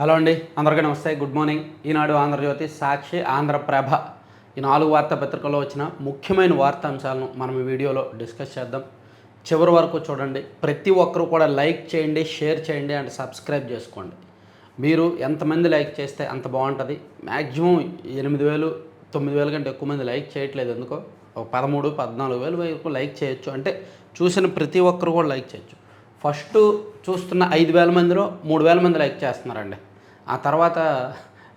Hello అండి అందరికీ నమస్తే గుడ్ మార్నింగ్. ఈనాడు ఆంధ్రజ్యోతి సాక్షి ఆంధ్రప్రభ ఈ నాలుగు వార్తాపత్రికల్లో వచ్చిన ముఖ్యమైన వార్తాంశాలను మనం ఈ వీడియోలో డిస్కస్ చేద్దాం. చివరి వరకు చూడండి ప్రతి ఒక్కరూ కూడా లైక్ చేయండి షేర్ చేయండి అండ్ సబ్స్క్రైబ్ చేసుకోండి. మీరు ఎంతమంది లైక్ చేస్తే అంత బాగుంటుంది. మ్యాక్సిమం ఎనిమిది వేలు తొమ్మిది వేల కంటే ఎక్కువ మంది లైక్ చేయట్లేదు ఎందుకో? ఒక పదమూడు పద్నాలుగు వేలు వరకు లైక్ చేయొచ్చు. అంటే చూసిన ప్రతి ఒక్కరు కూడా లైక్ చేయొచ్చు. ఫస్ట్ చూస్తున్న ఐదు వేల మందిలో మూడు వేల మంది లైక్ చేస్తున్నారండి. ఆ తర్వాత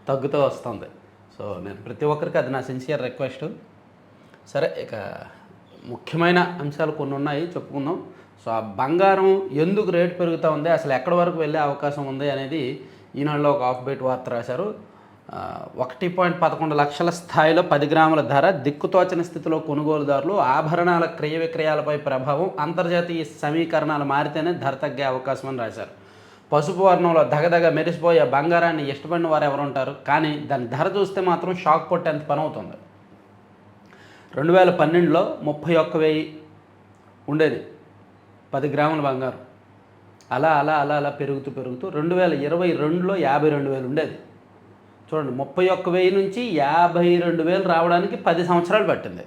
తగ్గుతూ వస్తుంది. సో నేను ప్రతి ఒక్కరికి అది నా సిన్సియర్ రిక్వెస్ట్. సరే ఇక ముఖ్యమైన అంశాలు కొన్ని ఉన్నాయి చెప్పుకుందాం. సో ఆ బంగారం ఎందుకు రేటు పెరుగుతూ ఉంది అసలు ఎక్కడి వరకు వెళ్ళే అవకాశం ఉంది అనేది ఈనాడులో ఒక ఆఫ్ బీట్ వార్త రాశారు. ఒకటి పాయింట్ పదకొండు లక్షల స్థాయిలో పది గ్రాముల ధర దిక్కుతోచని స్థితిలో కొనుగోలుదారులు ఆభరణాల క్రయ విక్రయాలపై ప్రభావం అంతర్జాతీయ సమీకరణాలు మారితేనే ధర తగ్గే అవకాశం అని రాశారు. పసుపు వర్ణంలో దగదగ మెరిసిపోయే బంగారాన్ని ఇష్టపడిన వారు ఎవరు ఉంటారు కానీ దాని ధర చూస్తే మాత్రం షాక్ కొట్టేంత పని అవుతుంది రెండు వేల పన్నెండులో ముప్పై ఒక్క వెయ్యి ఉండేది. పది గ్రాముల బంగారం. అలా అలా అలా అలా పెరుగుతూ పెరుగుతూ రెండు వేల ఇరవై రెండులో యాభై రెండు వేలు ఉండేది. చూడండి ముప్పై ఒక్క వెయ్యి నుంచి యాభై రెండు వేలు రావడానికి పది సంవత్సరాలు పట్టింది.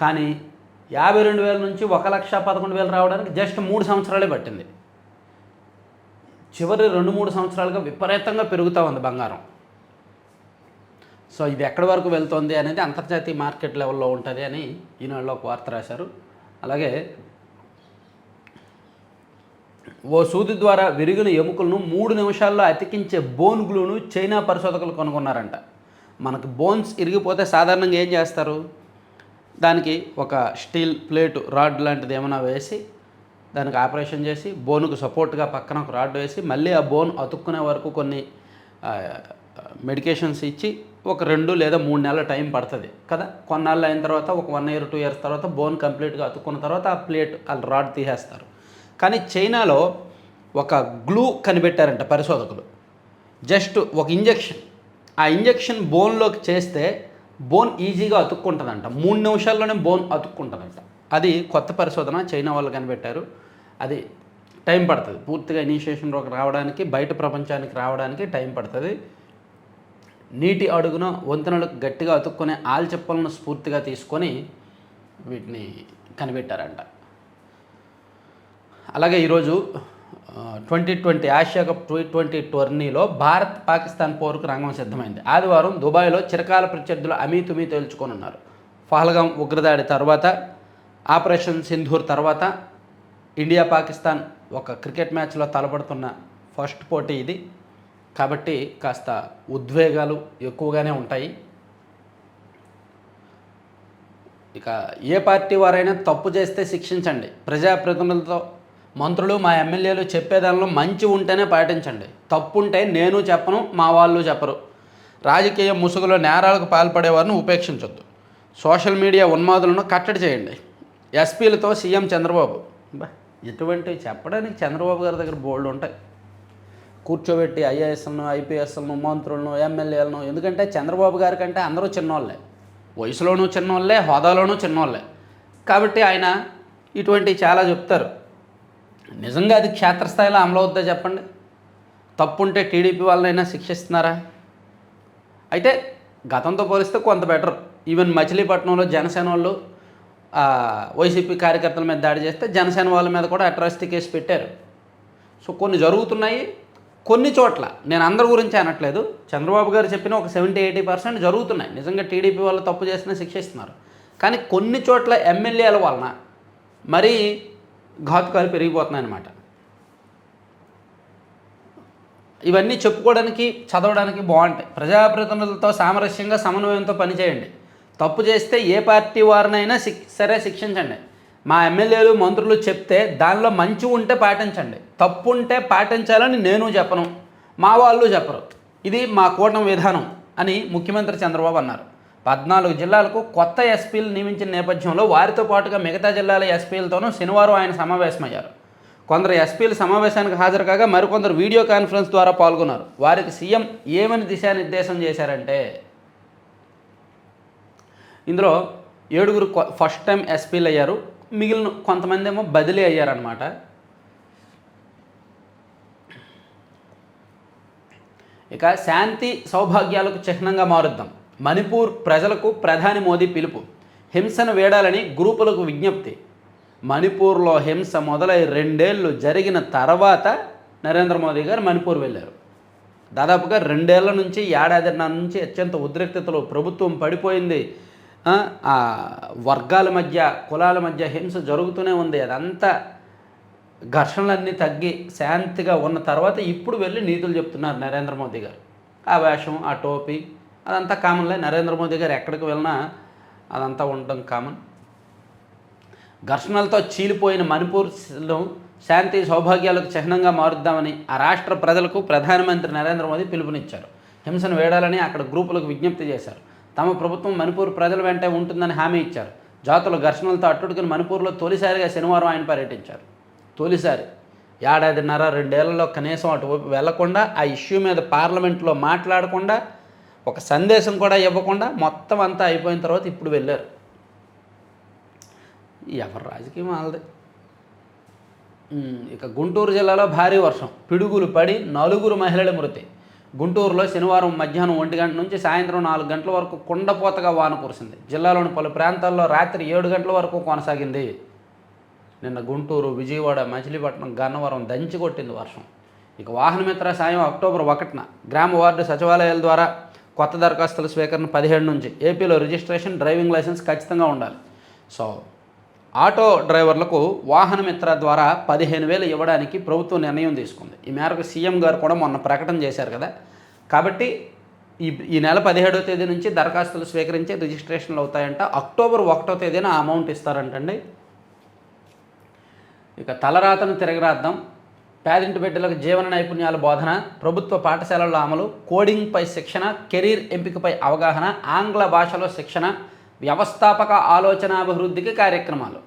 కానీ యాభై రెండు వేల నుంచి ఒక లక్ష పదకొండు వేలు రావడానికి జస్ట్ మూడు సంవత్సరాలే పట్టింది. చివరి రెండు మూడు సంవత్సరాలుగా విపరీతంగా పెరుగుతూ ఉంది బంగారం. సో ఇది ఎక్కడి వరకు వెళ్తుంది అనేది అంతర్జాతీయ మార్కెట్ లెవెల్లో ఉంటుంది అని ఈనాడులో ఒక వార్త రాశారు. అలాగే ఓ సూది ద్వారా విరిగిన ఎముకలను మూడు నిమిషాల్లో అతికించే బోన్ గ్లూను చైనా పరిశోధకులు కనుగొన్నారంట. మనకు బోన్స్ ఇరిగిపోతే సాధారణంగా ఏం చేస్తారు? దానికి ఒక స్టీల్ ప్లేటు రాడ్ లాంటిది ఏమైనా వేసి దానికి ఆపరేషన్ చేసి బోనుకు సపోర్ట్గా పక్కన ఒక రాడ్ వేసి మళ్ళీ ఆ బోన్ అతుక్కునే వరకు కొన్ని మెడికేషన్స్ ఇచ్చి ఒక రెండు లేదా మూడు నెలల టైం పడుతుంది కదా? కొన్నాళ్ళు అయిన తర్వాత ఒక వన్ ఇయర్ టూ ఇయర్స్ తర్వాత బోన్ కంప్లీట్గా అతుక్కున్న తర్వాత ఆ ప్లేట్ ఆ రాడ్ తీసేస్తారు. కానీ చైనాలో ఒక గ్లూ కనిపెట్టారంట పరిశోధకులు. జస్ట్ ఒక ఇంజెక్షన్. ఆ ఇంజెక్షన్ బోన్లోకి చేస్తే బోన్ ఈజీగా అతుక్కుంటుందంట. మూడు నిమిషాల్లోనే బోన్ అతుక్కుంటుందంట. అది కొత్త పరిశోధన చైనా వాళ్ళు కనిపెట్టారు. అది టైం పడుతుంది. పూర్తిగా ఇనిషియేషన్లోకి రావడానికి బయట ప్రపంచానికి రావడానికి టైం పడుతుంది. నీటి అడుగున వంతెనలకు గట్టిగా అతుక్కునే ఆల్చెప్పలను స్ఫూర్తిగా తీసుకొని వీటిని కనిపెట్టారంట. అలాగే ఈరోజు twenty twenty Asia cup T twenty టోర్నీలో భారత్ పాకిస్తాన్ పోరుకు రంగం సిద్ధమైంది. ఆదివారం దుబాయ్లో చిరకాల ప్రత్యర్థులు అమీతుమీ తేల్చుకోనున్నారు. పహల్గాం ఉగ్రదాడి తర్వాత ఆపరేషన్ సింధూర్ తర్వాత ఇండియా పాకిస్తాన్ ఒక క్రికెట్ మ్యాచ్లో తలపడుతున్న ఫస్ట్ పోటీ ఇది. కాబట్టి కాస్త ఉద్వేగాలు ఎక్కువగానే ఉంటాయి. ఇక ఏ పార్టీ వారైనా తప్పు చేస్తే శిక్షించండి. ప్రజాప్రతినిధులతో మంత్రులు మా ఎమ్మెల్యేలు చెప్పేదానిలో మంచి ఉంటేనే పాటించండి. తప్పు ఉంటే నేను చెప్పను మా వాళ్ళు చెప్పరు. రాజకీయ ముసుగులో నేరాలకు పాల్పడేవారిని ఉపేక్షించొద్దు. సోషల్ మీడియా ఉన్మాదులను కట్టడి చేయండి. ఎస్పీలతో సీఎం చంద్రబాబు. బా ఇటువంటివి చెప్పడానికి చంద్రబాబు గారి దగ్గర బోల్డ్ ఉంటాయి. కూర్చోబెట్టి ఐఏఎస్లను ఐపీఎస్లను మంత్రులను ఎమ్మెల్యేలను ఎందుకంటే చంద్రబాబు గారి కంటే అందరూ చిన్నోళ్ళే. వయసులోనూ చిన్నోళ్ళే హోదాలోనూ చిన్నోళ్ళే. కాబట్టి ఆయన ఇటువంటివి చాలా చెప్తారు. నిజంగా అది క్షేత్రస్థాయిలో అమలవుద్దా చెప్పండి? తప్పుంటే టీడీపీ వాళ్ళనైనా శిక్షిస్తున్నారా? అయితే గతంతో పోలిస్తే కొంత బెటర్. ఈవెన్ మచిలీపట్నంలో జనసేన వాళ్ళు వైసీపీ కార్యకర్తల మీద దాడి చేస్తే జనసేన వాళ్ళ మీద కూడా అట్రాసిటీ కేసు పెట్టారు. సో కొన్ని జరుగుతున్నాయి కొన్ని చోట్ల. నేను అందరి గురించి అనట్లేదు. చంద్రబాబు గారు చెప్పిన ఒక సెవెంటీ ఎయిటీ పర్సెంట్ జరుగుతున్నాయి. నిజంగా టీడీపీ వాళ్ళు తప్పు చేసినా శిక్షిస్తున్నారు. కానీ కొన్ని చోట్ల ఎమ్మెల్యేల వలన మరీ ఘాతుకాలు పెరిగిపోతున్నాయి అన్నమాట ఇవన్నీ చెప్పుకోవడానికి చదవడానికి బాగుంటాయి. ప్రజాప్రతినిధులతో సామరస్యంగా సమన్వయంతో పనిచేయండి. తప్పు చేస్తే ఏ పార్టీ వారినైనా శిక్ సరే శిక్షించండి. మా ఎమ్మెల్యేలు మంత్రులు చెప్తే దానిలో మంచి ఉంటే పాటించండి. తప్పు ఉంటే పాటించాలని నేను చెప్పను. మా వాళ్ళు చెప్పరు. ఇది మా కూటమి విధానం అని ముఖ్యమంత్రి చంద్రబాబు అన్నారు. పద్నాలుగు జిల్లాలకు కొత్త ఎస్పీలు నియమించిన నేపథ్యంలో వారితో పాటుగా మిగతా జిల్లాల ఎస్పీలతోనూ శనివారం ఆయన సమావేశమయ్యారు. కొందరు ఎస్పీలు సమావేశానికి హాజరు కాగా మరికొందరు వీడియో కాన్ఫరెన్స్ ద్వారా పాల్గొన్నారు. వారికి సీఎం ఏమని దిశానిర్దేశం చేశారంటే ఇందులో ఏడుగురు ఫస్ట్ టైం ఎస్పీలు అయ్యారు. మిగిలిన కొంతమంది ఏమో బదిలీ అయ్యారనమాట ఇక శాంతి సౌభాగ్యాలకు చిహ్నంగా మారుద్దాం. మణిపూర్ ప్రజలకు ప్రధాని మోదీ పిలుపు. హింసను వేడాలని గ్రూపులకు విజ్ఞప్తి. మణిపూర్లో హింస మొదలై రెండేళ్ళు జరిగిన తర్వాత నరేంద్ర మోదీ గారు మణిపూర్ వెళ్ళారు. దాదాపుగా రెండేళ్ళ నుంచి ఏడాదిన్నర నుంచి అత్యంత ఉద్రిక్తతలో ప్రభుత్వం పడిపోయింది. ఆ, వర్గాల మధ్య కులాల మధ్య హింస జరుగుతూనే ఉంది. అదంతా ఘర్షణలన్నీ తగ్గి శాంతిగా ఉన్న తర్వాత ఇప్పుడు వెళ్ళి నీతులు చెప్తున్నారు నరేంద్ర మోదీ గారు. ఆ వేషం ఆ టోపీ అదంతా కామన్లే నరేంద్ర మోదీ గారు ఎక్కడికి వెళ్ళినా అదంతా ఉండడం కామన్ ఘర్షణలతో చీలిపోయిన మణిపూర్లో శాంతి సౌభాగ్యాలకు చిహ్నంగా మారుద్దామని ఆ రాష్ట్ర ప్రజలకు ప్రధానమంత్రి నరేంద్ర మోదీ పిలుపునిచ్చారు. హింసను వేడాలని అక్కడ గ్రూపులకు విజ్ఞప్తి చేశారు. తమ ప్రభుత్వం మణిపూర్ ప్రజల వెంటే ఉంటుందని హామీ ఇచ్చారు. జాతుల ఘర్షణలతో అట్టుడుకుని మణిపూర్లో తొలిసారిగా శనివారం ఆయన పర్యటించారు. తొలిసారి. ఏడాదిన్నర రెండేళ్ళలో కనీసం అటు వెళ్ళకుండా ఆ ఇష్యూ మీద పార్లమెంట్లో మాట్లాడకుండా ఒక సందేశం కూడా ఇవ్వకుండా మొత్తం అంతా అయిపోయిన తర్వాత ఇప్పుడు వెళ్ళారు. ఎవరు రాజకీయం వాళ్ళది? ఇక గుంటూరు జిల్లాలో భారీ వర్షం. పిడుగులు పడి నలుగురు మహిళల మృతి. గుంటూరులో శనివారం మధ్యాహ్నం ఒంటి గంట నుంచి సాయంత్రం నాలుగు గంటల వరకు కుండపోతగా వాన కురిసింది. జిల్లాలోని పలు ప్రాంతాల్లో రాత్రి ఏడు గంటల వరకు కొనసాగింది. నిన్న గుంటూరు విజయవాడ మచిలీపట్నం గన్నవరం దంచి కొట్టింది వర్షం. ఇక వాహనమిత్ర సాయం అక్టోబర్ ఒకటిన గ్రామ వార్డు సచివాలయాల ద్వారా కొత్త దరఖాస్తుల స్వీకరణ పదిహేడు నుంచి ఏపీలో రిజిస్ట్రేషన్ డ్రైవింగ్ లైసెన్స్ ఖచ్చితంగా ఉండాలి. సో ఆటో డ్రైవర్లకు వాహనమిత్ర ద్వారా పదిహేను వేలు ఇవ్వడానికి ప్రభుత్వం నిర్ణయం తీసుకుంది. ఈ మేరకు సీఎం గారు కూడా మొన్న ప్రకటన చేశారు కదా. కాబట్టి ఈ ఈ నెల పదిహేడవ తేదీ నుంచి దరఖాస్తులు స్వీకరించి రిజిస్ట్రేషన్లు అవుతాయంట. అక్టోబర్ ఒకటో తేదీన అమౌంట్ ఇస్తారంటండి. ఇక తలరాతను తిరగరాద్దాం పేదింటి బిడ్డలకు జీవన నైపుణ్యాల బోధన ప్రభుత్వ పాఠశాలల్లో అమలు కోడింగ్పై శిక్షణ కెరీర్ ఎంపికపై అవగాహన ఆంగ్ల భాషలో శిక్షణ వ్యవస్థాపక ఆలోచనాభివృద్ధికి కార్యక్రమాలు.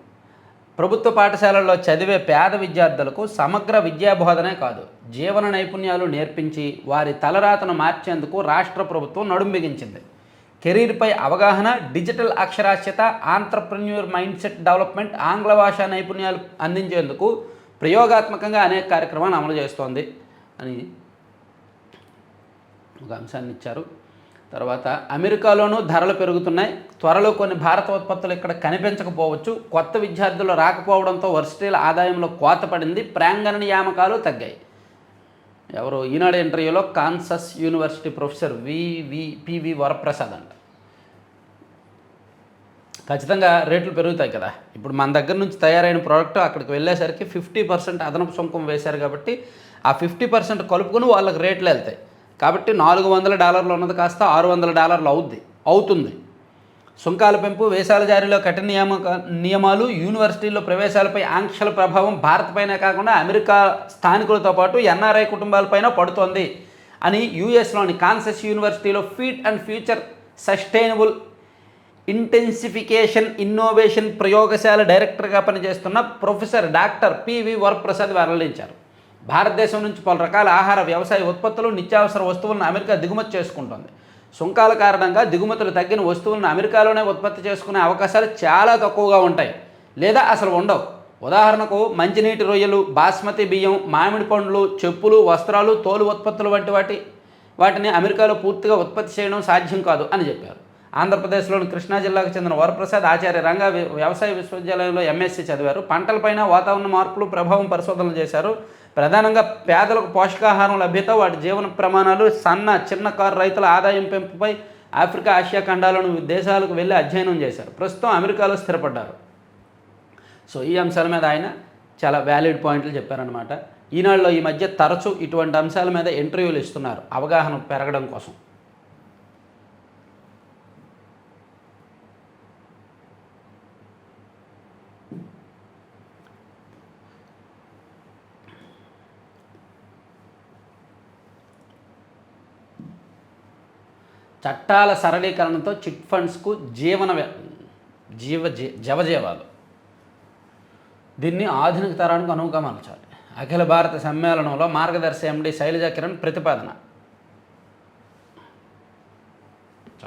ప్రభుత్వ పాఠశాలల్లో చదివే పేద విద్యార్థులకు సమగ్ర విద్యా బోధనే కాదు జీవన నైపుణ్యాలు నేర్పించి వారి తలరాతను మార్చేందుకు రాష్ట్ర ప్రభుత్వం నడుం బిగించింది. కెరీర్పై అవగాహన డిజిటల్ అక్షరాస్యత ఆంటర్ప్రెన్యూర్ మైండ్ సెట్ డెవలప్మెంట్ ఆంగ్ల భాష నైపుణ్యాలు అందించేందుకు ప్రయోగాత్మకంగా అనేక కార్యక్రమాలు అమలు చేస్తోంది అని ఒక అంశాన్ని ఇచ్చారు. తర్వాత అమెరికాలోనూ ధరలు పెరుగుతున్నాయి. త్వరలో కొన్ని భారత ఉత్పత్తులు ఇక్కడ కనిపించకపోవచ్చు. కొత్త విద్యార్థులు రాకపోవడంతో వర్సిటీల ఆదాయంలో కోత పడింది. ప్రాంగణ నియామకాలు తగ్గాయి. ఎవరు? ఈనాడు ఇంటర్వ్యూలో Kansas university professor V V P V Varaprasad అంట. ఖచ్చితంగా రేట్లు పెరుగుతాయి కదా. ఇప్పుడు మన దగ్గర నుంచి తయారైన ప్రోడక్ట్ అక్కడికి వెళ్ళేసరికి ఫిఫ్టీ పర్సెంట్ అదనపు సుంకం వేశారు కాబట్టి ఆ ఫిఫ్టీ పర్సెంట్ కలుపుకొని వాళ్ళకి రేట్లు వెళ్తాయి. కాబట్టి నాలుగు వందల డాలర్లు ఉన్నది కాస్త ఆరు వందల డాలర్లు అవుద్ది అవుతుంది. సుంకాల పెంపు వేసాల జారీలో కఠిన నియామక నియమాలు యూనివర్సిటీల్లో ప్రవేశాలపై ఆంక్షల ప్రభావం భారత్పైనే కాకుండా అమెరికా స్థానికులతో పాటు ఎన్ఆర్ఐ కుటుంబాలపైన పడుతోంది అని యూఎస్లోని కాన్సస్ యూనివర్సిటీలో feed and future sustainable intensification innovation ప్రయోగశాల డైరెక్టర్గా పనిచేస్తున్న ప్రొఫెసర్ డాక్టర్ పివి వరప్రసాద్ వెల్లడించారు. భారతదేశం నుంచి పలు రకాల ఆహార వ్యవసాయ ఉత్పత్తులు నిత్యావసర వస్తువులను అమెరికా దిగుమతి చేసుకుంటుంది. సుంకాల కారణంగా దిగుమతులు తగ్గిన వస్తువులను అమెరికాలోనే ఉత్పత్తి చేసుకునే అవకాశాలు చాలా తక్కువగా ఉంటాయి. లేదా అసలు ఉండవు. ఉదాహరణకు మంచినీటి రొయ్యలు బాస్మతి బియ్యం మామిడి పండ్లు చెప్పులు వస్త్రాలు తోలు ఉత్పత్తులు వంటి వాటి వాటిని అమెరికాలో పూర్తిగా ఉత్పత్తి చేయడం సాధ్యం కాదు అని చెప్పారు. ఆంధ్రప్రదేశ్లోని కృష్ణా జిల్లాకు చెందిన వరప్రసాద్ ఆచార్య రంగ వ్యవసాయ విశ్వవిద్యాలయంలో ఎంఎస్సీ చదివారు. పంటలపైన వాతావరణ మార్పులు ప్రభావం పరిశోధనలు చేశారు. ప్రధానంగా పేదలకు పోషకాహారం లభ్యత వాటి జీవన ప్రమాణాలు సన్న చిన్న కారు రైతుల ఆదాయం పెంపుపై ఆఫ్రికా ఆసియా ఖండాలను దేశాలకు వెళ్ళి అధ్యయనం చేశారు. ప్రస్తుతం అమెరికాలో స్థిరపడ్డారు. సో ఈ అంశాల మీద ఆయన చాలా వ్యాలిడ్ పాయింట్లు చెప్పారనమాట ఈనాడులో ఈ మధ్య తరచూ ఇటువంటి అంశాల మీద ఇంటర్వ్యూలు ఇస్తున్నారు. అవగాహన పెరగడం కోసం. చట్టాల సరళీకరణతో చిట్ ఫండ్స్కు జీవన జీవ జీ- జవజీవాలు. దీన్ని ఆధునిక తరానికి అనువుగా మలచాలి అఖిల భారత సమ్మేళనంలో మార్గదర్శి ఎండి శైలజ కిరణ్ ప్రతిపాదన.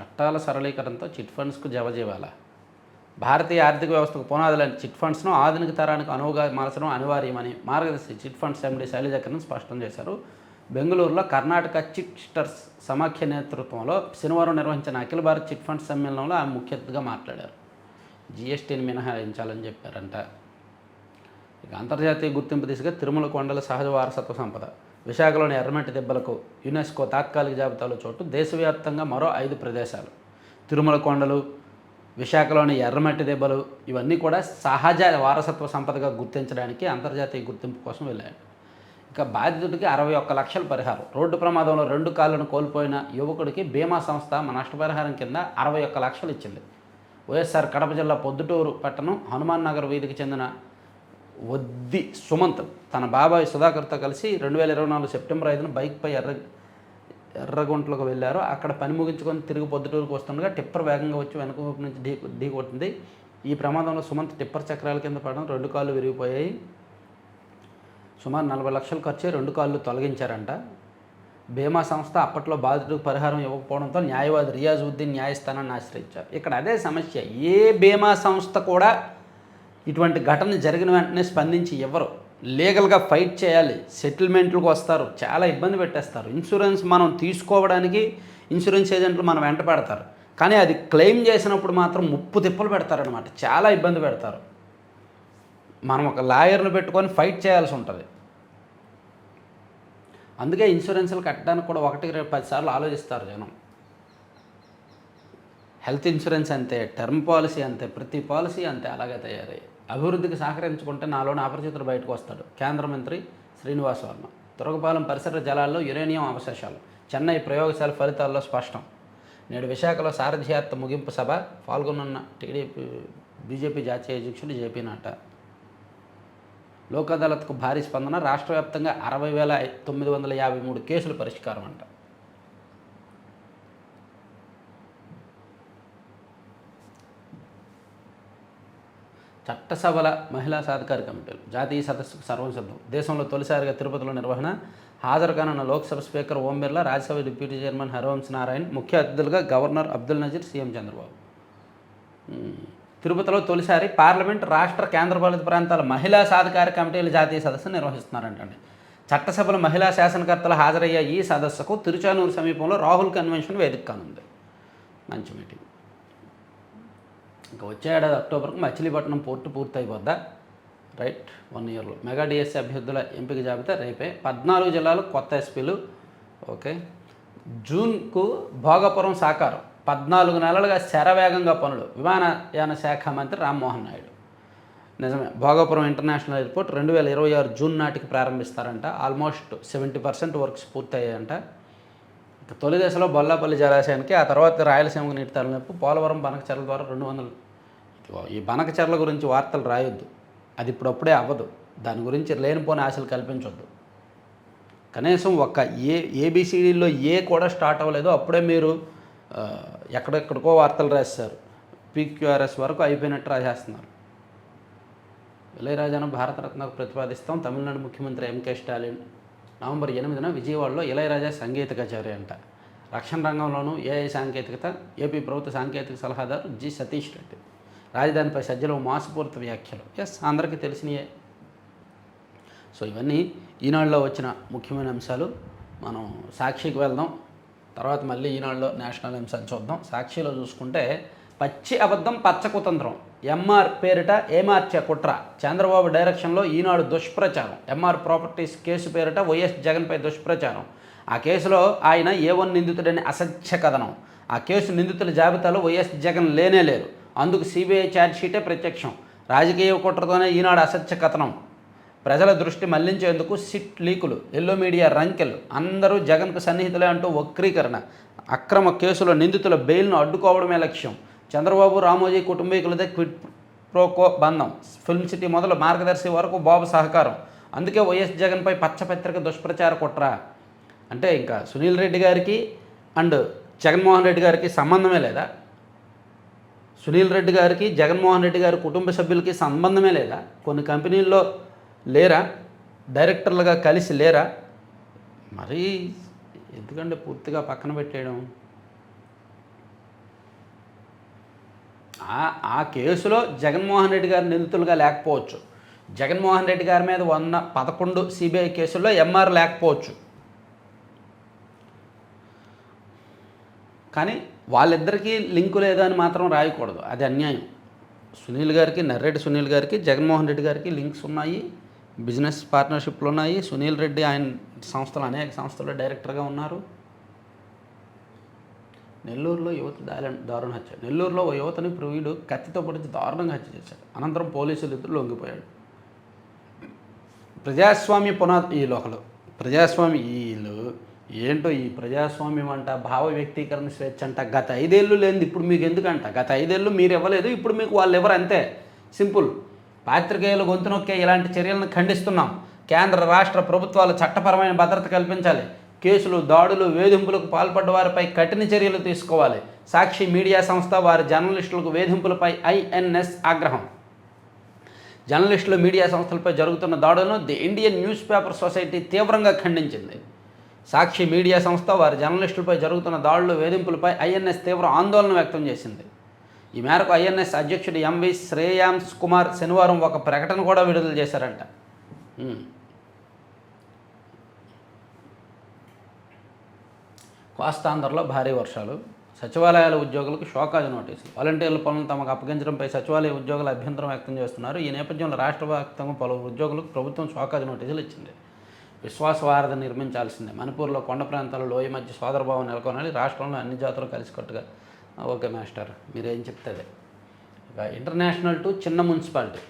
చట్టాల సరళీకరణతో చిట్ ఫండ్స్కు జవజీవాల. భారతీయ ఆర్థిక వ్యవస్థకు పునాదులైన చిట్ ఫండ్స్ను ఆధునిక తరానికి అనువుగా మార్చడం అనివార్యమని Margadarsi chit funds MD Sailaja Kiran స్పష్టం చేశారు. బెంగళూరులో కర్ణాటక చిట్స్టర్స్ సమాఖ్య నేతృత్వంలో శనివారం నిర్వహించిన అఖిల భారత్ చిట్ ఫండ్ సమ్మేళనంలో ఆమె ముఖ్య అతిథిగా మాట్లాడారు. జీఎస్టీని మినహాయించాలని చెప్పారంట. ఇక అంతర్జాతీయ గుర్తింపు దిశగా తిరుమల కొండల సహజ వారసత్వ సంపద విశాఖలోని ఎర్రమట్టి దెబ్బలకు యునెస్కో తాత్కాలిక జాబితాలో చోటు దేశవ్యాప్తంగా మరో ఐదు ప్రదేశాలు. తిరుమల కొండలు విశాఖలోని ఎర్రమట్టి దెబ్బలు ఇవన్నీ కూడా సహజ వారసత్వ సంపదగా గుర్తించడానికి అంతర్జాతీయ గుర్తింపు కోసం వెళ్ళాయి. ఇక బాధితుడికి అరవై ఒక్క లక్షల పరిహారం. రోడ్డు ప్రమాదంలో రెండు కాళ్ళను కోల్పోయిన యువకుడికి బీమా సంస్థ మన నష్టపరిహారం కింద అరవై ఒక్క లక్షలు ఇచ్చింది. వైఎస్ఆర్ కడప జిల్లా పొద్దుటూరు పట్టణం హనుమాన్ నగర్ వీధికి చెందిన వద్ది సుమంత్ తన బాబాయ్ సుధాకర్తో కలిసి రెండు వేల ఇరవై నాలుగు సెప్టెంబర్ ఐదున బైక్పై ఎర్ర ఎర్రగుంట్లకు వెళ్ళారు. అక్కడ పని ముగించుకొని తిరిగి పొద్దుటూరుకు వస్తుండగా టిప్పర్ వేగంగా వచ్చి వెనక వైపు నుంచి ఢీ ఢీ కొట్టింది ఈ ప్రమాదంలో సుమంత్ టిప్పర్ చక్రాల కింద పడడం రెండు కాళ్ళు విరిగిపోయాయి. సుమారు నలభై లక్షలు ఖర్చు రెండు కాళ్ళు తొలగించారంట. బీమా సంస్థ అప్పట్లో బాధితుడికి పరిహారం ఇవ్వకపోవడంతో న్యాయవాది రియాజుద్దీన్ న్యాయస్థానాన్ని ఆశ్రయించారు. ఇక్కడ అదే సమస్య. ఏ బీమా సంస్థ కూడా ఇటువంటి ఘటన జరిగిన వెంటనే స్పందించి ఇవ్వరు లీగల్గా ఫైట్ చేయాలి. సెటిల్మెంట్లకు వస్తారు. చాలా ఇబ్బంది పెట్టేస్తారు. ఇన్సూరెన్స్ మనం తీసుకోవడానికి ఇన్సూరెన్స్ ఏజెంట్లు మనం వెంట పెడతారు. కానీ అది క్లెయిమ్ చేసినప్పుడు మాత్రం ముప్పు తిప్పలు పెడతారనమాట చాలా ఇబ్బంది పెడతారు. మనం ఒక లాయర్ను పెట్టుకొని ఫైట్ చేయాల్సి ఉంటుంది. అందుకే ఇన్సూరెన్స్లు కట్టడానికి కూడా ఒకటి పదిసార్లు ఆలోచిస్తారు జనం. హెల్త్ ఇన్సూరెన్స్ అంతే టర్మ్ పాలసీ అంతే ప్రతి పాలసీ అంతే అలాగే తయారయ్యాయి అభివృద్ధికి సహకరించుకుంటే నాలోని అపరిచితుడు బయటకు వస్తాడు. కేంద్ర మంత్రి శ్రీనివాస్ వర్మ. తురగపాలెం పరిసర జలాల్లో యురేనియం అవశేషాలు. చెన్నై ప్రయోగశాల ఫలితాల్లో స్పష్టం. నేడు విశాఖలో సారథ్యాత్ర ముగింపు సభ. పాల్గొనున్న టీడీపీ బీజేపీ జాతీయ అధ్యక్షుడు జేపీ నడ్డా. లోక్ అదాలత్కు భారీ స్పందన రాష్ట్ర వ్యాప్తంగా అరవై వేల తొమ్మిది వందల యాభై మూడు కేసులు పరిష్కారం అంట. చట్టసభల మహిళా సాధికార కమిటీలు జాతీయ సదస్సుకు సర్వం సిద్ధం. దేశంలో తొలిసారిగా తిరుపతిలో నిర్వహణ హాజరు కానున్న Lok Sabha speaker Om Birla Rajya Sabha deputy chairman Harivansh Narayan ముఖ్య అతిథులుగా గవర్నర్ అబ్దుల్ నజీర్ సీఎం చంద్రబాబు. తిరుపతిలో తొలిసారి పార్లమెంట్ రాష్ట్ర కేంద్రపాలిత ప్రాంతాల మహిళా సాధికార కమిటీల జాతీయ సదస్సు నిర్వహిస్తున్నారంటండి. చట్టసభలో మహిళా శాసనకర్తలు హాజరయ్యే ఈ సదస్సుకు తిరుచానూరు సమీపంలో రాహుల్ కన్వెన్షన్ వేదిక కానుంది. మంచి మీటింగ్. ఇంకా వచ్చే ఏడాది అక్టోబర్కు మచిలీపట్నం పోర్టు పూర్తి అయిపోద్దా రైట్ వన్ ఇయర్లో. మెగా డిఎస్సీ అభ్యర్థుల ఎంపిక జాబితా రేపే. పద్నాలుగు జిల్లాలు కొత్త ఎస్పీలు. ఓకే. జూన్కు భోగపురం సాకారం. పద్నాలుగు నెలలుగా శరవేగంగా పనులు. విమానయాన శాఖ మంత్రి రామ్మోహన్ నాయుడు. నిజమే. భోగాపురం ఇంటర్నేషనల్ ఎయిర్పోర్ట్ రెండు వేల ఇరవై ఆరు జూన్ నాటికి ప్రారంభిస్తారంట. ఆల్మోస్ట్ సెవెంటీ పర్సెంట్ వర్క్స్ పూర్తయ్యాయంట. తొలి దశలో బొల్లాపల్లి జలాశయానికి ఆ తర్వాత రాయలసీమకు నీటి తరలింపు పోలవరం బనకచెరల ద్వారా రెండు వందలు ఈ బనకచెరల గురించి వార్తలు రాయొద్దు. అది ఇప్పుడప్పుడే అవ్వదు. దాని గురించి లేనిపోని ఆశలు కల్పించొద్దు. కనీసం ఒక ఏ ఏబిసిడీలో ఏ కూడా స్టార్ట్ అవ్వలేదు. అప్పుడే మీరు ఎక్కడెక్కడికో వార్తలు రాస్తారు పీక్యూఆర్ఎస్ వరకు అయిపోయినట్టు రాసేస్తున్నారు. ఇళయరాజాను భారతరత్నకు ప్రతిపాదిస్తాం. తమిళనాడు ముఖ్యమంత్రి ఎంకే స్టాలిన్ నవంబర్ ఎనిమిదిన విజయవాడలో ఇళయరాజా సంగీతకాచార్య అంట. రక్షణ రంగంలోనూ ఏఐ సాంకేతికత ఏపీ ప్రభుత్వ సాంకేతిక సలహాదారు జి సతీష్ రెడ్డి. రాజధానిపై సజ్జలు మోసపూరిత వ్యాఖ్యలు. ఎస్ అందరికీ తెలిసినయే. సో ఇవన్నీ ఈనాడులో వచ్చిన ముఖ్యమైన అంశాలు. మనం సాక్షికి వెళ్దాం. తర్వాత మళ్ళీ ఈనాడులో నేషనల్ అంశాలు చూద్దాం. సాక్షిలో చూసుకుంటే పచ్చి అబద్ధం పచ్చ కుతంత్రం. ఎంఆర్ పేరిట ఏమార్చే కుట్ర? చంద్రబాబు డైరెక్షన్లో ఈనాడు దుష్ప్రచారం. ఎంఆర్ ప్రాపర్టీస్ కేసు పేరిట వైఎస్ జగన్పై దుష్ప్రచారం. ఆ కేసులో ఆయన ఏ వన్ నిందితుడని అసత్య కథనం. ఆ కేసు నిందితుల జాబితాలో వైఎస్ జగన్ లేనే లేరు. అందుకు సిబిఐ ఛార్జ్షీటే ప్రత్యక్షం. రాజకీయ కుట్రతోనే ఈనాడు అసత్య కథనం. ప్రజల దృష్టి మళ్ళించేందుకు సిట్ లీకులు ఎల్లో మీడియా రంకెలు అందరూ జగన్కు సన్నిహితులే అంటూ వక్రీకరణ అక్రమ కేసులో నిందితుల బెయిల్ను అడ్డుకోవడమే లక్ష్యం. చంద్రబాబు రామోజీ కుటుంబీకులదే క్విట్ ప్రోకో బంధం. ఫిల్మ్ సిటీ మొదలు మార్గదర్శి వరకు బాబు సహకారం. అందుకే వైఎస్ జగన్పై పచ్చపత్రిక దుష్ప్రచార కుట్ర. అంటే ఇంకా సునీల్ రెడ్డి గారికి అండ్ జగన్మోహన్ రెడ్డి గారికి సంబంధమే లేదా? సునీల్ రెడ్డి గారికి జగన్మోహన్ రెడ్డి గారి కుటుంబ సభ్యులకి సంబంధమే లేదా? కొన్ని కంపెనీల్లో లేరా? డైరెక్టర్లుగా కలిసి లేరా? మరీ ఎందుకంటే పూర్తిగా పక్కన పెట్టేయడం? ఆ కేసులో జగన్మోహన్ రెడ్డి గారు నిందితులుగా లేకపోవచ్చు. జగన్మోహన్ రెడ్డి గారి మీద ఉన్న పదకొండు సిబిఐ కేసుల్లో ఎంఆర్ లేకపోవచ్చు. కానీ వాళ్ళిద్దరికీ లింకు లేదా అని మాత్రం రాయకూడదు. అది అన్యాయం. సునీల్ గారికి నర్రెడ్డి సునీల్ గారికి జగన్మోహన్ రెడ్డి గారికి లింక్స్ ఉన్నాయి. బిజినెస్ పార్ట్నర్షిప్లు ఉన్నాయి. సునీల్ రెడ్డి ఆయన సంస్థలు అనేక సంస్థల్లో డైరెక్టర్గా ఉన్నారు. నెల్లూరులో యువత దారుణ దారుణ హత్య. నెల్లూరులో ఓ యువతని ప్రియుడు కత్తితో పొడిచి దారుణంగా హత్య చేశాడు. అనంతరం పోలీసులు ఇద్దరు లొంగిపోయాడు ప్రజాస్వామ్య పునా ఈ లోకలు. ప్రజాస్వామ్య వీళ్ళు ఏంటో ఈ ప్రజాస్వామ్యం అంట భావ వ్యక్తీకరణ స్వేచ్ఛ అంట. గత ఐదేళ్ళు లేనిది ఇప్పుడు మీకు ఎందుకంట? గత ఐదేళ్ళు మీరు ఇవ్వలేదు. ఇప్పుడు మీకు వాళ్ళు ఎవరు అంతే? సింపుల్. పాత్రికేయులు గొంతు నొక్కే ఇలాంటి చర్యలను ఖండిస్తున్నాం. కేంద్ర రాష్ట్ర ప్రభుత్వాలు చట్టపరమైన భద్రత కల్పించాలి. కేసులు దాడులు వేధింపులకు పాల్పడ్డ వారిపై కఠిన చర్యలు తీసుకోవాలి. సాక్షి మీడియా సంస్థ వారి జర్నలిస్టులకు వేధింపులపై ఐఎన్ఎస్ ఆగ్రహం. జర్నలిస్టులు మీడియా సంస్థలపై జరుగుతున్న దాడులను the Indian newspaper society తీవ్రంగా ఖండించింది. సాక్షి మీడియా సంస్థ వారి జర్నలిస్టులపై జరుగుతున్న దాడులు వేధింపులపై ఐఎన్ఎస్ తీవ్ర ఆందోళన వ్యక్తం చేసింది. ఈ మేరకు ఐఎన్ఎస్ అధ్యక్షుడు ఎంవి శ్రేయాంశ్ కుమార్ శనివారం ఒక ప్రకటన కూడా విడుదల చేశారంట. కోస్తాంధ్రలో భారీ వర్షాలు సచివాలయాల ఉద్యోగులకు షోకాజ్ నోటీసులు వాలంటీర్ల పనులను తమకు అప్పగించడంపై సచివాలయ ఉద్యోగులు అభ్యంతరం వ్యక్తం చేస్తున్నారు. ఈ నేపథ్యంలో రాష్ట్ర వ్యాప్తంగా పలువురు ఉద్యోగులకు ప్రభుత్వం షోకాజ్ నోటీసులు ఇచ్చింది. విశ్వాసవారధి నిర్మించాల్సిందే. మణిపూర్లో కొండ ప్రాంతాల్లో లోయ మధ్య సోదరభావం నెలకొనాలి. రాష్ట్రంలో అన్ని జాతులు కలిసికట్టుగా ఓకే మాస్టర్. మీరేం చెప్తుంది ఇక ఇంటర్నేషనల్ టు చిన్న మున్సిపాలిటీ.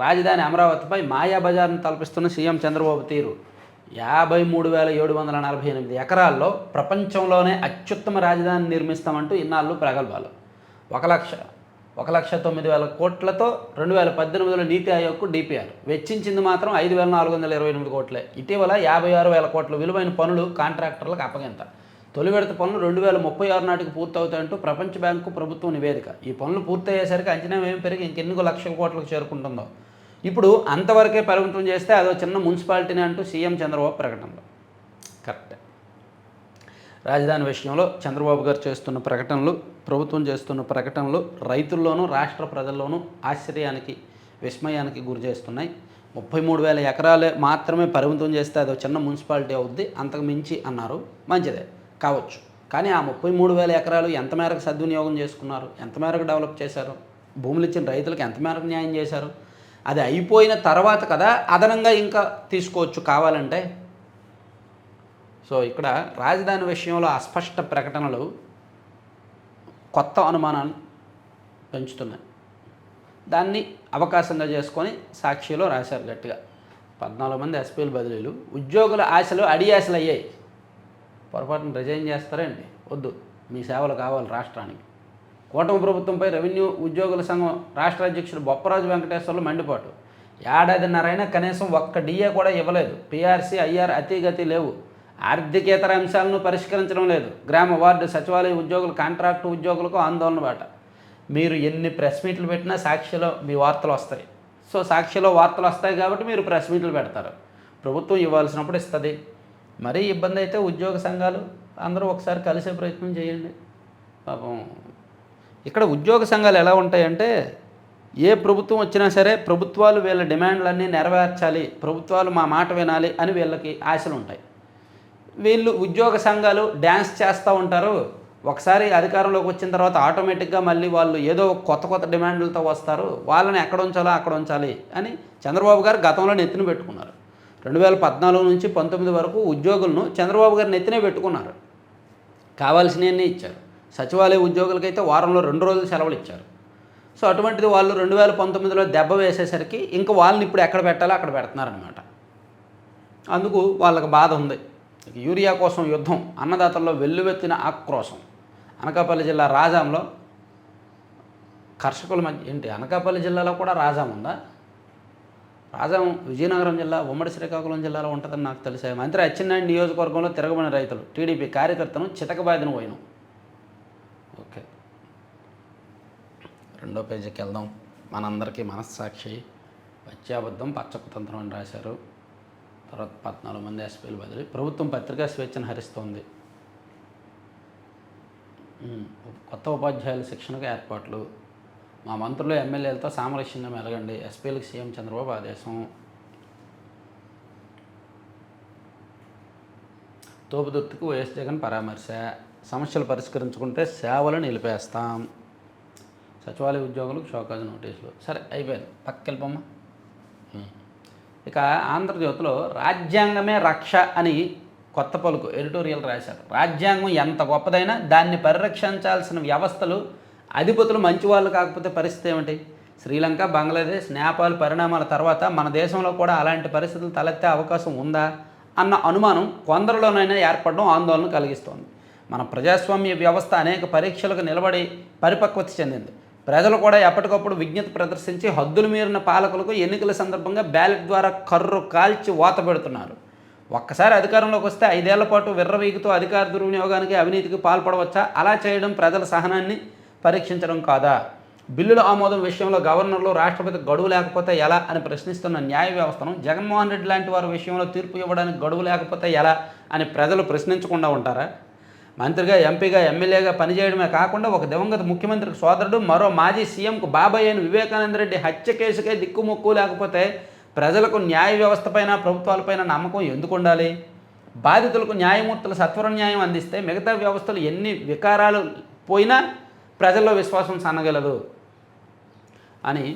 రాజధాని అమరావతిపై మాయాబజార్ను తలపిస్తున్న సీఎం చంద్రబాబు తీరు. యాభై మూడు వేల ఏడు వందల నలభై ఎనిమిది ఎకరాల్లో ప్రపంచంలోనే అత్యుత్తమ రాజధాని నిర్మిస్తామంటూ ఇన్నాళ్ళు ప్రగల్భాలు. ఒక లక్ష ఒక లక్ష తొమ్మిది వేల కోట్లతో రెండు వేల పద్దెనిమిదిలో నీతి ఆయోగ్కు డిపిఆర్. వెచ్చించింది మాత్రం ఐదు వేల నాలుగు వందల ఇరవై ఎనిమిది కోట్లే. ఇటీవల యాభై ఆరు వేల కోట్ల విలువైన పనులు కాంట్రాక్టర్లకు అప్పగింత. తొలి విడత పనులు రెండు వేల ముప్పై ఆరు నాటికి పూర్తవుతాయంటూ ప్రపంచ బ్యాంకు ప్రభుత్వం నివేదిక. ఈ పనులు పూర్తయ్యేసరికి అంచనా ఏం పెరిగి ఇంకెన్ని లక్షల కోట్లకు చేరుకుంటుందో. ఇప్పుడు అంతవరకే పరిమితం చేస్తే అదో చిన్న మున్సిపాలిటీని అంటూ సీఎం చంద్రబాబు ప్రకటనలో. కరెక్టే. రాజధాని విషయంలో చంద్రబాబు గారు చేస్తున్న ప్రకటనలు ప్రభుత్వం చేస్తున్న ప్రకటనలు రైతుల్లోనూ రాష్ట్ర ప్రజల్లోనూ ఆశ్చర్యానికి విస్మయానికి గురి చేస్తున్నాయి. ముప్పై మూడు వేల ఎకరాలే మాత్రమే పరిమితం చేస్తే అదో చిన్న మున్సిపాలిటీ అవుద్ది అంతకు మించి అన్నారు. మంచిదే. కావచ్చు. కానీ ఆ ముప్పై మూడు వేల ఎకరాలు ఎంత మేరకు సద్వినియోగం చేసుకున్నారు? ఎంత మేరకు డెవలప్ చేశారు? భూములు ఇచ్చిన రైతులకు ఎంత మేరకు న్యాయం చేశారు? అది అయిపోయిన తర్వాత కదా అదనంగా ఇంకా తీసుకోవచ్చు కావాలంటే? సో ఇక్కడ రాజధాని విషయంలో అస్పష్ట ప్రకటనలు కొత్త అనుమానాలు పెంచుతున్నాయి. దాన్ని అవకాశంగా చేసుకొని సాక్షిలో రాశారు గట్టిగా. పద్నాలుగు మంది ఎస్పీల బదిలీలు ఉద్యోగుల ఆశలు అడియాశలు అయ్యాయి పొరపాటున రిజైన్ చేస్తారండి. వద్దు. మీ సేవలు కావాలి రాష్ట్రానికి. కూటమి ప్రభుత్వంపై రెవెన్యూ ఉద్యోగుల సంఘం రాష్ట్ర అధ్యక్షుడు బొప్పరాజు వెంకటేశ్వర్లు మండిపాటు. ఏడాదిన్నరైనా కనీసం ఒక్క డిఏ కూడా ఇవ్వలేదు. పీఆర్సీ ఐఆర్ అతిగతి లేవు. ఆర్థికేతర అంశాలను పరిష్కరించడం లేదు. గ్రామ వార్డు సచివాలయ ఉద్యోగులు కాంట్రాక్టు ఉద్యోగులకు ఆందోళన బాట. మీరు ఎన్ని ప్రెస్ మీట్లు పెట్టినా సాక్షిలో మీ వార్తలు వస్తాయి. సో సాక్షిలో వార్తలు వస్తాయి కాబట్టి మీరు ప్రెస్ మీట్లు పెడతారు. ప్రభుత్వం ఇవ్వాల్సినప్పుడు ఇస్తుంది. మరీ ఇబ్బంది అయితే ఉద్యోగ సంఘాలు అందరూ ఒకసారి కలిసే ప్రయత్నం చేయండి. పాపం ఇక్కడ ఉద్యోగ సంఘాలు ఎలా ఉంటాయంటే ఏ ప్రభుత్వం వచ్చినా సరే ప్రభుత్వాలు వీళ్ళ డిమాండ్లన్నీ నెరవేర్చాలి ప్రభుత్వాలు మా మాట వినాలి అని వీళ్ళకి ఆశలు ఉంటాయి. వీళ్ళు ఉద్యోగ సంఘాలు డ్యాన్స్ చేస్తూ ఉంటారు. ఒకసారి అధికారంలోకి వచ్చిన తర్వాత ఆటోమేటిక్గా మళ్ళీ వాళ్ళు ఏదో కొత్త కొత్త డిమాండ్లతో వస్తారు. వాళ్ళని ఎక్కడ ఉంచాలో అక్కడ ఉంచాలి అని చంద్రబాబు గారు గతంలో నెత్తిన పెట్టుకున్నారు. రెండు వేల పద్నాలుగు నుంచి పంతొమ్మిది వరకు ఉద్యోగులను చంద్రబాబు గారు నెత్తినే పెట్టుకున్నారు. కావాల్సినవన్నీ ఇచ్చారు. సచివాలయ ఉద్యోగులకైతే వారంలో రెండు రోజులు సెలవులు ఇచ్చారు. సో అటువంటిది వాళ్ళు రెండు వేల పంతొమ్మిదిలో దెబ్బ వేసేసరికి ఇంకా వాళ్ళని ఇప్పుడు ఎక్కడ పెట్టాలో అక్కడ పెడుతున్నారనమాట అందుకు వాళ్ళకి బాధ ఉంది. యూరియా కోసం యుద్ధం అన్నదాతల్లో వెల్లువెత్తిన ఆక్రోశం. అనకాపల్లి జిల్లా రాజాంలో కర్షకుల మధ్య ఏంటి అనకాపల్లి జిల్లాలో కూడా రాజాం ఉందా? రాజాం విజయనగరం జిల్లా ఉమ్మడి శ్రీకాకుళం జిల్లాలో ఉంటుందని నాకు తెలిసే. మంత్రి అచ్చెన్నాయుడు నియోజకవర్గంలో తిరగబడిన రైతులు టీడీపీ కార్యకర్తను చితకబాదిన పోయినాం. ఓకే. రెండో పేజీకి వెళ్దాం. మనందరికీ మనస్సాక్షి. పచ్చాబద్ధం పచ్చకుతంత్రం అని రాశారు. తర్వాత పద్నాలుగు మంది ఎస్పీలు బదిలీ. ప్రభుత్వం పత్రికా స్వేచ్ఛను హరిస్తోంది. కొత్త ఉపాధ్యాయుల శిక్షణకు ఏర్పాట్లు. మా మంత్రులు ఎమ్మెల్యేలతో సామరస్యంగా మెలగండి. ఎస్పీలకు సీఎం చంద్రబాబు ఆదేశం. తోపుదుర్తికి వైఎస్ జగన్ పరామర్శ. సమస్యలు పరిష్కరించుకుంటే సేవలు నిలిపేస్తాం. సచివాలయ ఉద్యోగులకు షోకాజ్ నోటీసులు. సరే అయిపోయింది. పక్కకెళ్ళిపోమ్మా ఇక ఆంధ్రజ్యోతిలో రాజ్యాంగమే రక్ష అని కొత్త పలుకు ఎడిటోరియల్ రాశారు. రాజ్యాంగం ఎంత గొప్పదైనా దాన్ని పరిరక్షించాల్సిన వ్యవస్థలు అధిపతులు మంచి వాళ్ళు కాకపోతే పరిస్థితి ఏమిటి? శ్రీలంక బంగ్లాదేశ్ నేపాల్ పరిణామాల తర్వాత మన దేశంలో కూడా అలాంటి పరిస్థితులు తలెత్తే అవకాశం ఉందా అన్న అనుమానం కొందరిలోనైనా ఏర్పడడం ఆందోళన కలిగిస్తోంది. మన ప్రజాస్వామ్య వ్యవస్థ అనేక పరీక్షలకు నిలబడి పరిపక్వత చెందింది. ప్రజలు కూడా ఎప్పటికప్పుడు విజ్ఞత ప్రదర్శించి హద్దులు మీరిన పాలకులకు ఎన్నికల సందర్భంగా బ్యాలెట్ ద్వారా కర్రు కాల్చి వాత పెడుతున్నారు. ఒక్కసారి అధికారంలోకి వస్తే ఐదేళ్ళ పాటు విర్రవీగుతూ అధికార దుర్వినియోగానికి అవినీతికి పాల్పడవచ్చా? అలా చేయడం ప్రజల సహనాన్ని పరీక్షించడం కాదా? బిల్లుల ఆమోదం విషయంలో గవర్నర్లు రాష్ట్రపతి గడువు లేకపోతే ఎలా అని ప్రశ్నిస్తున్న న్యాయ వ్యవస్థను జగన్మోహన్ రెడ్డి లాంటి వారి విషయంలో తీర్పు ఇవ్వడానికి గడువు లేకపోతే ఎలా అని ప్రజలు ప్రశ్నించకుండా ఉంటారా? మంత్రిగా ఎంపీగా ఎమ్మెల్యేగా పనిచేయడమే కాకుండా ఒక దివంగత ముఖ్యమంత్రికి సోదరుడు మరో మాజీ సీఎంకు బాబాయ్ అయిన వివేకానంద రెడ్డి హత్య కేసుకే దిక్కుముక్కు లేకపోతే ప్రజలకు న్యాయ వ్యవస్థపైన ప్రభుత్వాలపైన నమ్మకం ఎందుకు ఉండాలి? బాధితులకు న్యాయమూర్తులు సత్వర న్యాయం అందిస్తే మిగతా వ్యవస్థలు ఎన్ని వికారాలు పోయినా ప్రజల్లో విశ్వాసం సన్నగలదు అని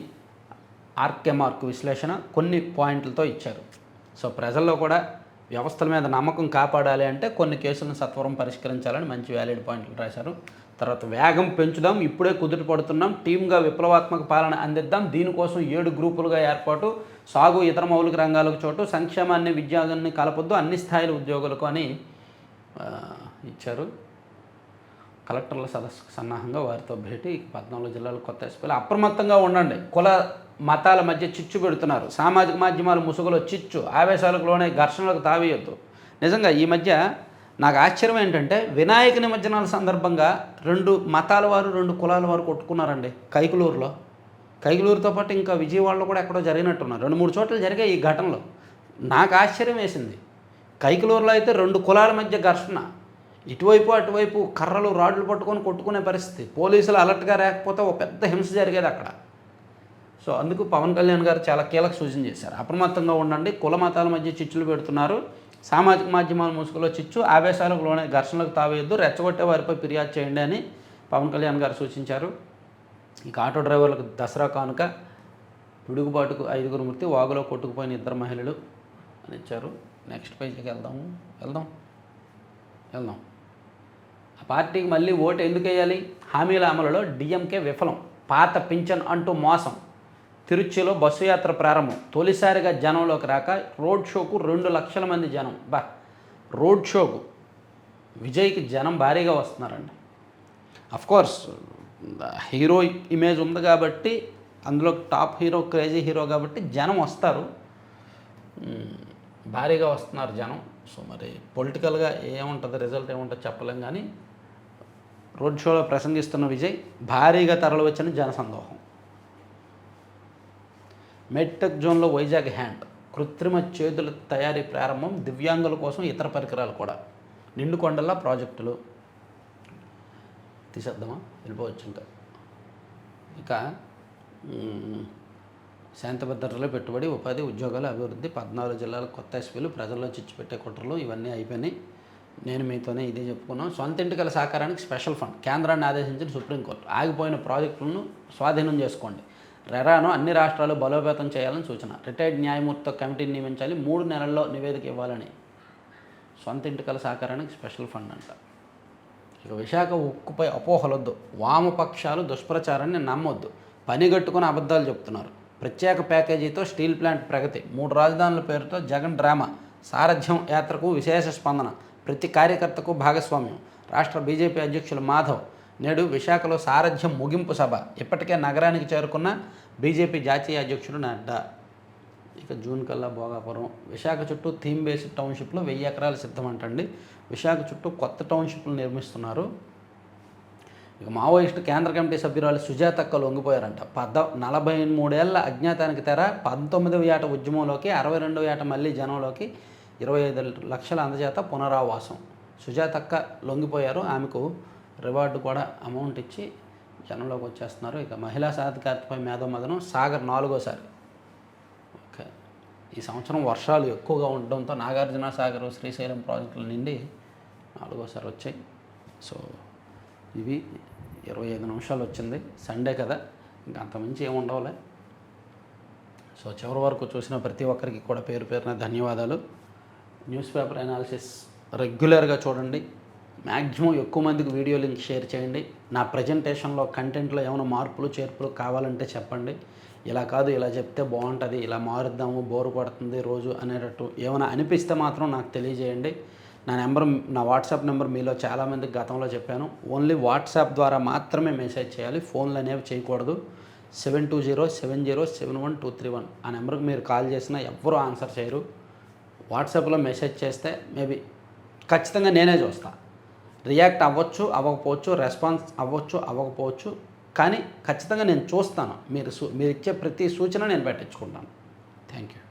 ఆర్కే మార్క్ విశ్లేషణ కొన్ని పాయింట్లతో ఇచ్చారు. సో ప్రజల్లో కూడా వ్యవస్థల మీద నమ్మకం కాపాడాలి అంటే కొన్ని కేసులను సత్వరం పరిష్కరించాలని మంచి వ్యాలిడ్ పాయింట్లు రాశారు. తర్వాత వేగం పెంచుదాం ఇప్పుడే కుదుట పడుతున్నాం టీమ్గా విప్లవాత్మక పాలన అందిద్దాం దీనికోసం ఏడు గ్రూపులుగా ఏర్పాటు సాగు ఇతర మౌలిక రంగాలకు చోటు సంక్షేమాన్ని విద్యాన్ని కలపొద్దు అన్ని స్థాయిల ఉద్యోగులకు అని ఇచ్చారు. కలెక్టర్ల సదస్సుకు సన్నాహంగా వారితో భేటీ పద్నాలుగు జిల్లాలు కొత్త ఎస్పీలు అప్రమత్తంగా ఉండండి. కుల మతాల మధ్య చిచ్చు పెడుతున్నారు. సామాజిక మాధ్యమాలు ముసుగులో చిచ్చు ఆవేశాలకు లోనే ఘర్షణలకు తావేయొద్దు. నిజంగా ఈ మధ్య నాకు ఆశ్చర్యం ఏంటంటే వినాయక నిమజ్జనాల సందర్భంగా రెండు మతాల వారు రెండు కులాల వారు కొట్టుకున్నారండి కైకులూరులో. కైకులూరుతో పాటు ఇంకా విజయవాడలో కూడా ఎక్కడో జరిగినట్టున్నారు. రెండు మూడు చోట్ల జరిగాయి ఈ ఘటనలో. నాకు ఆశ్చర్యం వేసింది. కైకులూరులో అయితే రెండు కులాల మధ్య ఘర్షణ. ఇటువైపు అటువైపు కర్రలు రాడ్లు పట్టుకొని కొట్టుకునే పరిస్థితి. పోలీసులు అలర్ట్గా రాకపోతే ఒక పెద్ద హింస జరిగేది అక్కడ. సో అందుకు పవన్ కళ్యాణ్ గారు చాలా కీలక సూచన చేశారు. అప్రమత్తంగా ఉండండి కుల మతాల మధ్య చిచ్చులు పెడుతున్నారు. సామాజిక మాధ్యమాల ముసుగులో చిచ్చు ఆవేశాలకు లోనే ఘర్షణలకు తావేయద్దు రెచ్చగొట్టే వారిపై ఫిర్యాదు చేయండి అని పవన్ కళ్యాణ్ గారు సూచించారు. ఇక ఆటో డ్రైవర్లకు దసరా కానుక పిడుగుబాటుకు ఐదుగురు మృతి వాగులో కొట్టుకుపోయిన ఇద్దరు మహిళలు అని ఇచ్చారు. నెక్స్ట్ పేజీకి వెళ్దాము వెళ్దాం వెళ్దాం. ఆ పార్టీకి మళ్ళీ ఓటు ఎందుకు వేయాలి హామీల అమలులో డిఎంకే విఫలం పాత పింఛన్ అంటూ మోసం. తిరుచిలో బస్సు యాత్ర ప్రారంభం తొలిసారిగా జనంలోకి రాక రోడ్ షోకు రెండు లక్షల మంది జనం. బా రోడ్ షోకు. విజయ్కి జనం భారీగా వస్తున్నారండి. కోర్స్ హీరో ఇమేజ్ ఉంది కాబట్టి అందులో టాప్ హీరో క్రేజీ హీరో కాబట్టి జనం వస్తారు. భారీగా వస్తున్నారు జనం. సో మరి పొలిటికల్గా ఏముంటుంది? రిజల్ట్ ఏముంటుంది? చెప్పలేం కానీ రోడ్ షోలో ప్రసంగిస్తున్న విజయ్ భారీగా తరలు వచ్చిన జనసందోహం. మెడ్టెక్ జోన్లో వైజాగ్ హ్యాండ్ కృత్రిమ చేతుల తయారీ ప్రారంభం దివ్యాంగుల కోసం ఇతర పరికరాలు కూడా. నిండుకొండల్లా ప్రాజెక్టులు. తీసేద్దామా? వెళ్ళిపోవచ్చు ఇంకా. ఇక మ్, శాంతి భద్రతలో పెట్టుబడి ఉపాధి ఉద్యోగాల అభివృద్ధి పద్నాలుగు జిల్లాల కొత్త ఎస్పీలు ప్రజల్లో చిచ్చుపెట్టే కుట్రలు ఇవన్నీ అయిపోయినాయి. నేను మీతోనే ఇదే చెప్పుకున్నాను సొంత ఇంటికల సహకారానికి స్పెషల్ ఫండ్. కేంద్రాన్ని ఆదేశించిన సుప్రీంకోర్టు. ఆగిపోయిన ప్రాజెక్టులను స్వాధీనం చేసుకోండి. రెరాను అన్ని రాష్ట్రాలు బలోపేతం చేయాలని సూచన. రిటైర్డ్ న్యాయమూర్తితో కమిటీని నియమించాలి. మూడు నెలల్లో నివేదిక ఇవ్వాలని. సొంత ఇంటికల సహకారానికి స్పెషల్ ఫండ్ అంట. ఇక విశాఖ ఉక్కుపై అపోహలొద్దు. వామపక్షాలు దుష్ప్రచారాన్ని నమ్మొద్దు. పనిగట్టుకుని అబద్ధాలు చెప్తున్నారు. ప్రత్యేక ప్యాకేజీతో స్టీల్ ప్లాంట్ ప్రగతి. మూడు రాజధానుల పేరుతో జగన్ డ్రామా. సారథ్యం యాత్రకు విశేష స్పందన. ప్రతి కార్యకర్తకు భాగస్వామ్యం. రాష్ట్ర బీజేపీ అధ్యక్షులు మాధవ్ నేడు విశాఖలో సారథ్యం ముగింపు సభ. ఇప్పటికే నగరానికి చేరుకున్న బీజేపీ జాతీయ అధ్యక్షుడు నడ్డా. ఇక జూన్ కల్లా భోగాపురం. విశాఖ చుట్టూ థీమ్ బేస్డ్ టౌన్షిప్లో వెయ్యి ఎకరాలు సిద్ధమంటండి. విశాఖ చుట్టూ కొత్త టౌన్షిప్లు నిర్మిస్తున్నారు. ఇక మావోయిస్టు కేంద్ర కమిటీ సభ్యురాలు సుజాతక్క లొంగిపోయారంట పద నలభై మూడేళ్ళ అజ్ఞాతానికి తెర పంతొమ్మిదవ ఏట ఉద్యమంలోకి అరవై రెండవ ఏట మళ్ళీ జనంలోకి ఇరవై ఐదు లక్షల అందజేత పునరావాసం. సుజాతక్క లొంగిపోయారు. ఆమెకు రివార్డు కూడా అమౌంట్ ఇచ్చి జనంలోకి వచ్చేస్తున్నారు. ఇక మహిళా సాధికారతపై మేధోమదనం సాగర్ నాలుగోసారి. ఓకే. ఈ సంవత్సరం వర్షాలు ఎక్కువగా ఉండడంతో నాగార్జున సాగర్ శ్రీశైలం ప్రాజెక్టుల నుండి నాలుగోసారి వచ్చాయి. సో ఇవి ఇరవై ఐదు నిమిషాలు వచ్చింది. సండే కదా. ఇంకా అంతమించి ఏముండవులే సో చివరి వరకు చూసిన ప్రతి ఒక్కరికి కూడా పేరు పేరున ధన్యవాదాలు. న్యూస్ పేపర్ అనాలిసిస్ రెగ్యులర్గా చూడండి. మ్యాక్సిమం ఎక్కువ మందికి వీడియో లింక్ షేర్ చేయండి. నా ప్రజెంటేషన్లో కంటెంట్లో ఏమైనా మార్పులు చేర్పులు కావాలంటే చెప్పండి. ఇలా కాదు ఇలా చెప్తే బాగుంటుంది ఇలా మారుద్దాము బోరు పడుతుంది రోజు అనేటట్టు ఏమైనా అనిపిస్తే మాత్రం నాకు తెలియజేయండి. నా నెంబర్ నా వాట్సాప్ నెంబర్ మీలో చాలామందికి గతంలో చెప్పాను. ఓన్లీ వాట్సాప్ ద్వారా మాత్రమే మెసేజ్ చేయాలి. ఫోన్లు అనేవి చేయకూడదు. Seven two zero seven zero seven one two three one ఆ నెంబర్కి మీరు కాల్ చేసినా ఎవ్వరూ ఆన్సర్ చేయరు. వాట్సాప్లో మెసేజ్ చేస్తే మేబీ ఖచ్చితంగా నేనే చూస్తా. రియాక్ట్ అవ్వచ్చు అవ్వకపోవచ్చు రెస్పాన్స్ అవ్వచ్చు అవ్వకపోవచ్చు కానీ ఖచ్చితంగా నేను చూస్తాను. మీరు సూ మీరు ఇచ్చే ప్రతి సూచన నేను పెట్టించుకుంటాను. Thank you.